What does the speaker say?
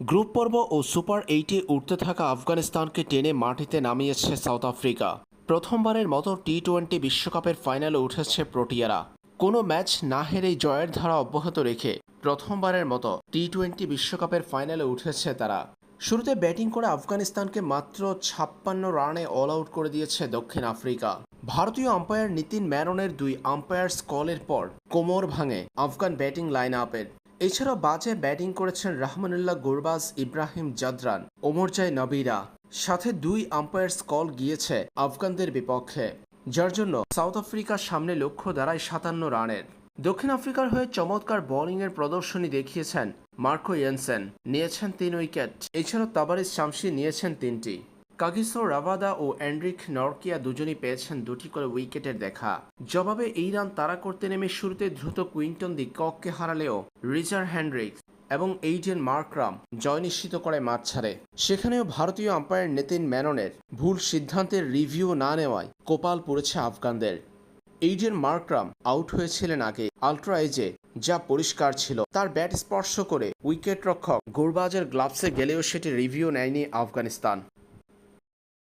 Group পর্ব ও super এইটে উঠতে থাকা আফগানিস্তানকে টেনে মাটিতে নামিয়েছে সাউথ আফ্রিকা। প্রথমবারের মতো টি টোয়েন্টি বিশ্বকাপের ফাইনালে উঠেছে প্রোটিয়ারা। কোনো ম্যাচ না হেরেই জয়ের ধারা অব্যাহত রেখে প্রথমবারের মতো টি টোয়েন্টি বিশ্বকাপের ফাইনালে উঠেছে তারা। শুরুতে ব্যাটিং করে আফগানিস্তানকে মাত্র ছাপ্পান্ন রানে অল আউট করে দিয়েছে দক্ষিণ আফ্রিকা। ভারতীয় আম্পায়ার নীতিন ম্যারনের দুই আম্পায়ার্স কলের পর কোমর ভাঙে আফগান ব্যাটিং লাইন আপের এছাড়াও বাজে ব্যাটিং করেছেন রহমানুল্লাহ গুরবাজ, ইব্রাহিম জাদরান ওমরজাই নবিরা। সাথে দুই আম্পায়ার্স কল গিয়েছে আফগানদের বিপক্ষে, যার জন্য সাউথ আফ্রিকার সামনে লক্ষ্য দাঁড়ায় সাতান্ন রানের। দক্ষিণ আফ্রিকার হয়ে চমৎকার বোলিংয়ের প্রদর্শনী দেখিয়েছেন মার্কো ইয়েনসেন, নিয়েছেন তিন উইকেট। এছাড়াও তাবারিস শামসি নিয়েছেন তিনটি। কাগিসো, রাভাদা ও অ্যান্ড্রিক নরকিয়া দুজনই পেয়েছেন দুটি করে উইকেটের দেখা। জবাবে এই রান তাড়া করতে নেমে শুরুতে দ্রুত কুইন্টন দি কককে হারালেও রিচার হ্যান্ড্রিক্স এবং এইডেন মার্করাম জয় নিশ্চিত করে মাঠ ছাড়ে। সেখানেও ভারতীয় আম্পায়ার নেতিন ম্যাননের ভুল সিদ্ধান্তের রিভিউ না নেওয়ায় কোপাল পড়েছে আফগানদের। এইডেন মার্করাম আউট হয়েছিলেন আগে, আলট্রা এজে, যা পরিষ্কার ছিল। তার ব্যাট স্পর্শ করে উইকেট রক্ষক গুরবাজের গ্লাভসে গেলেও সেটি রিভিউ নেয়নি আফগানিস্তান।